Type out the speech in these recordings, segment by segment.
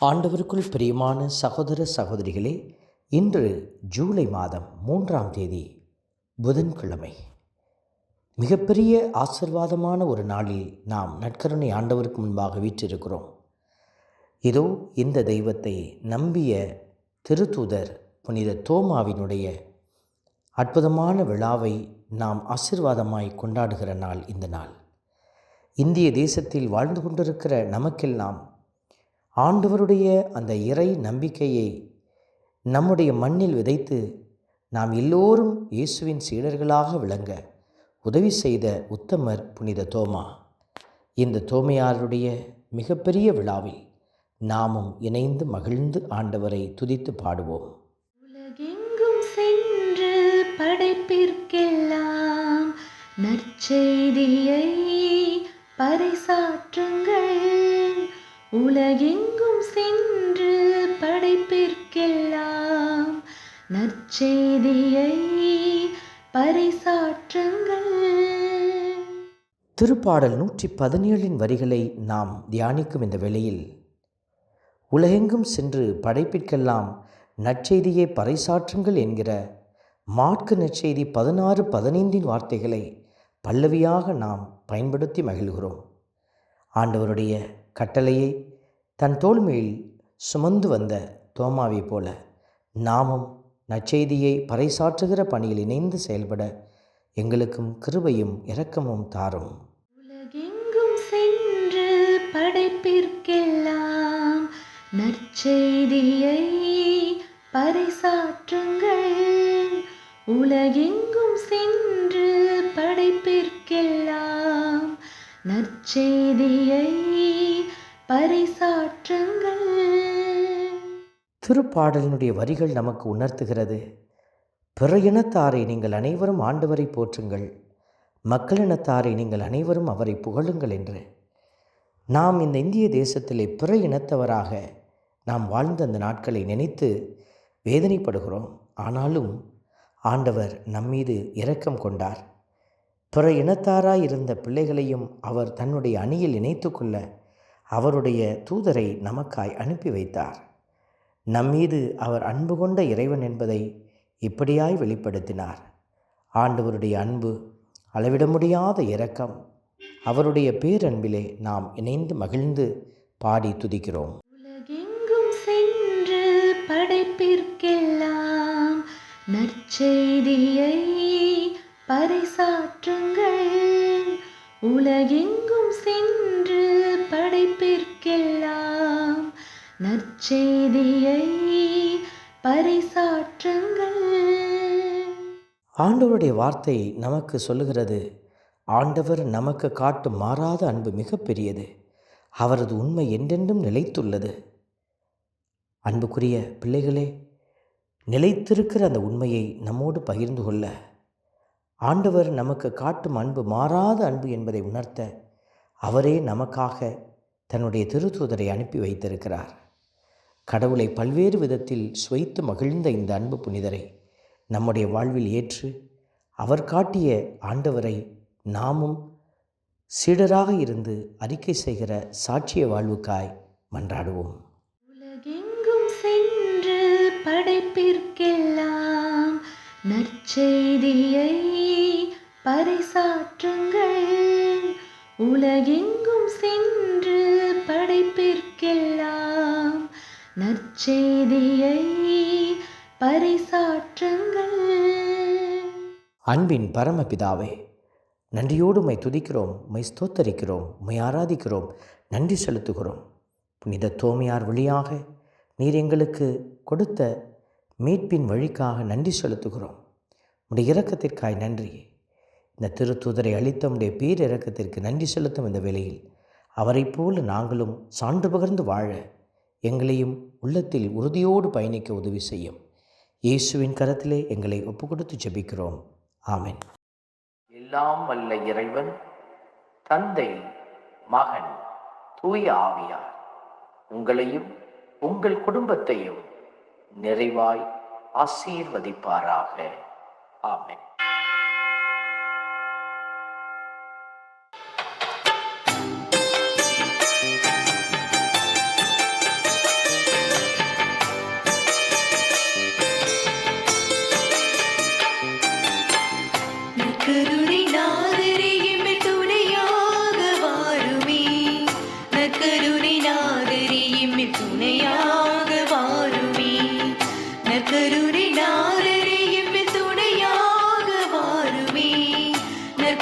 ஆண்டவருக்குள் பிரியமான சகோதர சகோதரிகளே இன்று ஜூலை மாதம் மூன்றாம் தேதி புதன்கிழமை. மிகப்பெரிய ஆசிர்வாதமான ஒரு நாளில் நாம் நற்கருணை ஆண்டவருக்கு முன்பாக வீற்றிருக்கிறோம். இதோ இந்த தெய்வத்தை நம்பிய திருத்தூதர் புனித தோமாவினுடைய அற்புதமான விழாவை நாம் ஆசிர்வாதமாய் கொண்டாடுகிற நாள் இந்த நாள். இந்திய தேசத்தில் வாழ்ந்து கொண்டிருக்கிற நமக்கெல்லாம் ஆண்டவருடைய அந்த இறை நம்பிக்கையை நம்முடைய மண்ணில் விதைத்து நாம் எல்லோரும் இயேசுவின் சீடர்களாக விளங்க உதவி செய்த உத்தமர் புனித தோமா. இந்த தோமையாருடைய மிகப்பெரிய விழாவில் நாமும் இணைந்து மகிழ்ந்து ஆண்டவரை துதித்து பாடுவோம். உலகெங்கும் சென்று படைப்பிற்கெல்லாம் நற்செய்தியை பறைசாற்றுங்கள். உலகெங்கும் சென்று படைப்பிற்கெல்லாம் நற்செய்தியை பறைசாற்றுங்கள். திருப்பாடல் நூற்றி பதினேழின் வரிகளை நாம் தியானிக்கும் இந்த வேளையில் உலகெங்கும் சென்று படைப்பிற்கெல்லாம் நற்செய்தியை பறைசாற்றுங்கள் என்கிற மாட்கு நற்செய்தி பதினாறு பதினைந்தின் வார்த்தைகளை பல்லவியாக நாம் பயன்படுத்தி மகிழ்கிறோம். ஆண்டவருடைய கட்டளையை தன் தோல்மையில் மேல் சுமந்து வந்த தோமாவைப் போல நாமும் நற்செய்தியை பறைசாற்றுகிற பணியில் இணைந்து செயல்பட எங்களுக்கும் கிருபையும் இரக்கமும் தாரும். உலகெங்கும் சென்று படைப்பிற்கெல்லாம் நற்செய்தியை பறைசாற்றுங்கள். உலகெங்கும் சென்று படைப்பிற்கெல்லாம் நற்செய்தியை பறைசாற்றுங்கள் திருப்பாடலினுடைய வரிகள் நமக்கு உணர்த்துகிறது. பிற இனத்தாரை நீங்கள் அனைவரும் ஆண்டவரை போற்றுங்கள். மக்களினத்தாரை நீங்கள் அனைவரும் அவரை புகழுங்கள் என்று. நாம் இந்த இந்திய தேசத்திலே பிற இனத்தவராக நாம் வாழ்ந்த அந்த நாட்களை நினைத்து வேதனைப்படுகிறோம். ஆனாலும் ஆண்டவர் நம்மீது இரக்கம் கொண்டார். பிற இனத்தாராய் இருந்த பிள்ளைகளையும் அவர் தன்னுடைய அணியில் இணைத்துக்கொள்ள அவருடைய தூதரை நமக்காய் அனுப்பி வைத்தார். நம்மீது அவர் அன்பு கொண்ட இறைவன் என்பதை இப்படியாய் வெளிப்படுத்தினார். ஆண்டவருடைய அன்பு அளவிட முடியாத இரக்கம் அவருடைய பேரன்பிலே நாம் இணைந்து மகிழ்ந்து பாடி துதிக்கிறோம். உலகெங்கும் சென்று படைப்பிற்கெல்லாம் நற்செய்தியை பறைசாற்றுங்கள். உலகெங்கும் சென்று நற்செய்தியை பரிசாற்றுங்கள். ஆண்டவருடைய வார்த்தை நமக்கு சொல்லுகிறது ஆண்டவர் நமக்கு காட்டும் மாறாத அன்பு மிகப்பெரியது. அவரது உண்மை என்றென்றும் நிலைத்துள்ளது. அன்புக்குரிய பிள்ளைகளே நிலைத்திருக்கிற அந்த உண்மையை நம்மோடு பகிர்ந்து கொள்ள ஆண்டவர் நமக்கு காட்டும் அன்பு மாறாத அன்பு என்பதை உணர்த்த அவரே நமக்காக தன்னுடைய திருத்தூதரை அனுப்பி வைத்திருக்கிறார். கடவுளை பல்வேறு விதத்தில் சுவைத்து மகிழ்ந்த இந்த அன்பு புனிதரை நம்முடைய வாழ்வில் ஏற்று அவர் காட்டிய ஆண்டவரை நாமும் சீடராக இருந்து அறிக்கை செய்கிற சாட்சிய வாழ்வுக்காய் மன்றாடுவோம். உலகெங்கும் சென்று படைப்பிற்கெல்லாம் நற்செய்தியை பரிசா நற்செய்தியை பரிசாற்றுங்கள். அன்பின் பரமபிதாவே நன்றியோடு மை துதிக்கிறோம் மை ஸ்தோத்தரிக்கிறோம் மை ஆராதிக்கிறோம் நன்றி செலுத்துகிறோம். புனித தோமையார் வழியாக நீர் எங்களுக்கு கொடுத்த மீட்பின் வழிக்காக நன்றி செலுத்துகிறோம். உடைய இரக்கத்திற்காய் நன்றி. இந்த திருத்தூதரை அளித்த உடைய பேர் இறக்கத்திற்கு நன்றி செலுத்தும் இந்த வேளையில் அவரைப் போல நாங்களும் சான்று பகிர்ந்து வாழ எங்களையும் உள்ளத்தில் உறுதியோடு பயணிக்க உதவி செய்யும். இயேசுவின் கரத்திலே எங்களை ஒப்பு கொடுத்து ஜெபிக்கிறோம். ஆமென். எல்லாம் வல்ல இறைவன் தந்தை மகன் தூய ஆவியார் உங்களையும் உங்கள் குடும்பத்தையும் நிறைவாய் ஆசீர்வதிப்பாராக. ஆமேன்.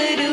could